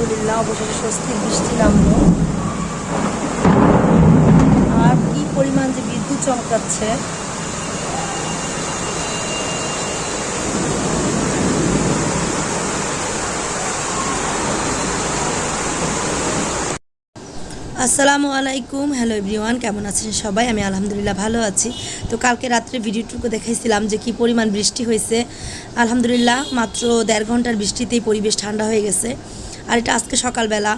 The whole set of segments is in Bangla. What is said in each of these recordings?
আলহামদুলিল্লাহ, অবশেষে স্বস্তির বৃষ্টি নামলো। আর কি পরিমাণ যে বিদ্যুৎ চমকাচ্ছে। আসসালামু আলাইকুম। হ্যালো এভরিওয়ান, কেমন আছেন সবাই? আমি আলহামদুলিল্লাহ ভালো আছি। তো কালকে রাত্রে ভিডিওটুকু দেখাইছিলাম যে কি পরিমাণ বৃষ্টি হয়েছে। আলহামদুলিল্লাহ, মাত্র দেড় ঘণ্টার বৃষ্টিতেই পরিবেশ ঠান্ডা হয়ে গেছে। আর এটা আজকে সকালবেলা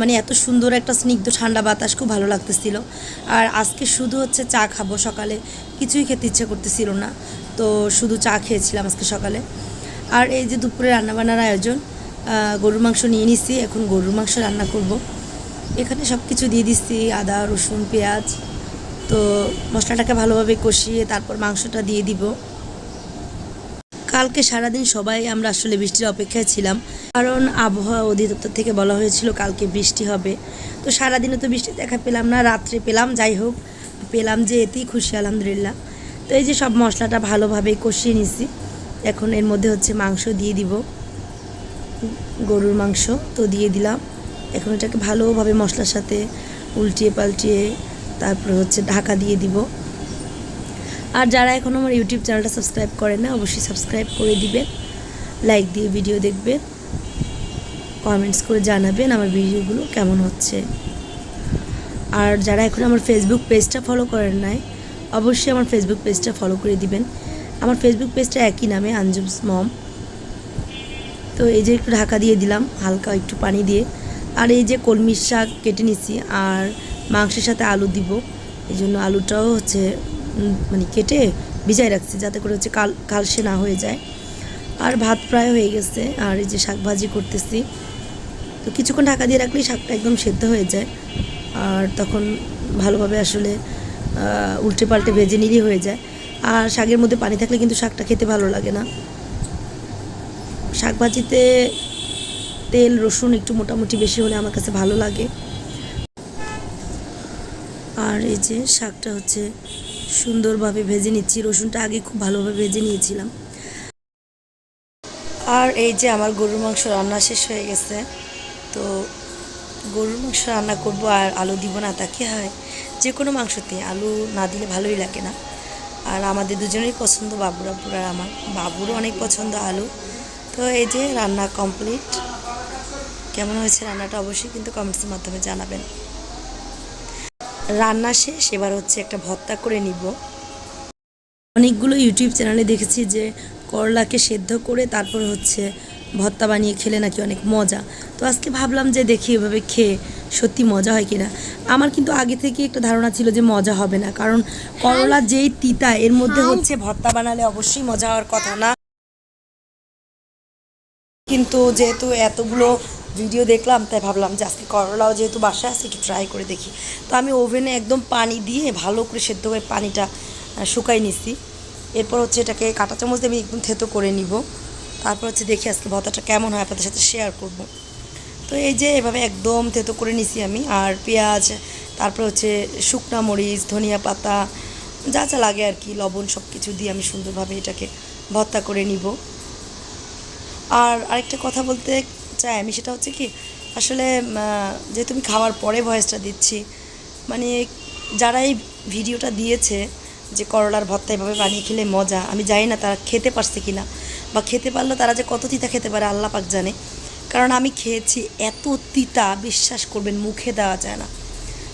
মানে এত সুন্দর একটা স্নিগ্ধ ঠান্ডা বাতাস খুব ভালো লাগতেছিল। আর আজকে শুধু হচ্ছে চা খাব সকালে, কিছুই খেতে ইচ্ছে করতেছিল না। তো শুধু চা খেয়েছিলাম আজকে সকালে। আর এই যে দুপুরে রান্নাবান্নার আয়োজন গরুর মাংস নিয়ে নিছি, এখন গরুর মাংস রান্না করব। এখানে সব কিছু দিয়ে দিচ্ছি আদা, রসুন, পেঁয়াজ। তো মশলাটাকে ভালোভাবে কষিয়ে তারপর মাংসটা দিয়ে দিব। কালকে সারাদিন সবাই আমরা আসলে বৃষ্টির অপেক্ষায় ছিলাম। কারণ আবহাওয়া অধিদপ্তর থেকে বলা হয়েছিল কালকে বৃষ্টি হবে। তো সারাদিনে তো বৃষ্টি দেখা পেলাম না, রাত্রে পেলাম, যাই হোক, পেলাম যে এতেই খুশি, আলহামদুলিল্লাহ। তো এই যে সব মশলাটা ভালোভাবে কষিয়ে নিছি। এখন এর মধ্যে হচ্ছে মাংস দিয়ে দিব। গরুর মাংস তো দিয়ে দিলাম। এখন এটাকে ভালোভাবে মশলার সাথে উল্টিয়ে পাল্টিয়ে তারপরে হচ্ছে ঢাকা দিয়ে দিব। আর যারা এখন আমার ইউটিউব চ্যানেলটা সাবস্ক্রাইব করে না, অবশ্যই সাবস্ক্রাইব করে দিবেন লাইক দিয়ে ভিডিও দেখবে কমেন্টস করে জানাবেন আমার ভিডিওগুলো কেমন হচ্ছে। আর যারা এখন আমার ফেসবুক পেজটা ফলো করেন নাই, অবশ্যই আমার ফেসবুক পেজটা ফলো করে দিবেন। আমার ফেসবুক পেজটা একই নামে আঞ্জুমস মম তো এই যে একটু ঢাকা দিয়ে দিলাম, হালকা একটু পানি দিয়ে। আর এই যে কলমির শাক কেটে নিছি, আর মাংসের সাথে আলু দিব, এই জন্য আলুটাও হচ্ছে মানে কেটে ভিজাই রাখছি যাতে করে হচ্ছে কাল, কালসে না হয়ে যায়। আর ভাত প্রায় হয়ে গেছে, আর এই যে শাক ভাজি করতেছি। তো কিছুক্ষণ ঢাকা দিয়ে রাখলেই শাকটা একদম সেদ্ধ হয়ে যায়। আর তখন ভালোভাবে আসলে উল্টে পাল্টে ভেজে নিলেই হয়ে যায়। আর শাকের মধ্যে পানি থাকলে কিন্তু শাকটা খেতে ভালো লাগে না। শাক ভাজিতে তেল, রসুন একটু মোটামুটি বেশি হলে আমার কাছে ভালো লাগে। আর এই যে শাকটা হচ্ছে সুন্দরভাবে ভেজে নিচ্ছি। রসুনটা আগে খুব ভালোভাবে ভেজে নিয়েছিলাম। আর এই যে আমার গরুর মাংস রান্না শেষ হয়ে গেছে, তো গরুর মাংস রান্না করব আর আলু দিব না, তা কি হয়? যে কোনো মাংসতে আলু না দিলে ভালোই লাগে না। আর আমাদের দুজনেরই পছন্দ, বাবুর আব্বুর আর আমার। বাবুরও অনেক পছন্দ আলু। তো এই যে রান্না কমপ্লিট। কেমন হয়েছে রান্নাটা অবশ্যই কিন্তু কমেন্টসের মাধ্যমে জানাবেন। রান্না শেষ এবার হচ্ছে একটা ভর্তা করে নিব। অনেকগুলো ইউটিউব চ্যানেলে দেখেছি যে করলাকে সেদ্ধ করে তারপর হচ্ছে ভর্তা বানিয়ে খেলে নাকি অনেক মজা। তো আজকে ভাবলাম যে দেখি এভাবে খেয়ে সত্যি মজা হয় কিনা। আমার কিন্তু আগে থেকে একটা ধারণা ছিল যে মজা হবে না কারণ করলা যেই তিতা এর মধ্যে হচ্ছে ভর্তা বানালে অবশ্যই মজা হওয়ার কথা না। কিন্তু যেহেতু এতগুলো ভিডিও দেখলাম, তাই ভাবলাম যে আজকে করলাও, যেহেতু বাসায় আছে, একটু ট্রাই করে দেখি। তো আমি ওভেনে একদম পানি দিয়ে ভালো করে সেদ্ধ করে পানিটা শুকাই নিছি। এরপর হচ্ছে এটাকে কাঁটা চামচ দিয়ে আমি একদম থেতো করে নিব। তারপর হচ্ছে দেখি আজকে ভর্তাটা কেমন হয়, আপনাদের সাথে শেয়ার করব। তো এই যে এভাবে একদম থেতো করে নিছি আমি, আর পেঁয়াজ, তারপর হচ্ছে শুকনা মরিচ, ধনিয়া পাতা, যা যা লাগে আর কি, লবণ সব কিছু দিয়ে আমি সুন্দরভাবে এটাকে ভর্তা করে নিব। আর আরেকটা কথা বলতে চাই আমি সেটা হচ্ছে কি, আসলে যে তুমি খাওয়ার পরে ভয়েসটা দিচ্ছি মানে যারা এই ভিডিওটা দিয়েছে যে করলার ভর্তা এভাবে বানিয়ে খেলে মজা, আমি জানি না তারা খেতে পারছে কি না বা খেতে পারলে তারা যে কত তিতা খেতে পারে, আল্লাহ পাক জানে। কারণ আমি খেয়েছি, এত তিতা, বিশ্বাস করবেন, মুখে দেওয়া যায় না।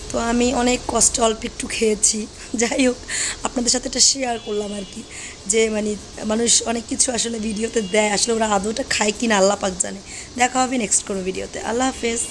তো আমি অনেক কষ্ট, অল্প একটু খেয়েছি। যাই হোক, আপনাদের সাথে এটা শেয়ার করলাম আর কি, যে মানে মানুষ অনেক কিছু আসলে ভিডিওতে দেয়, আসলে ওরা আদৌটা খায় কিনা, আল্লাহ পাক জানে। দেখা হবে নেক্সট কোনো ভিডিওতে আল্লাহ হাফেজ।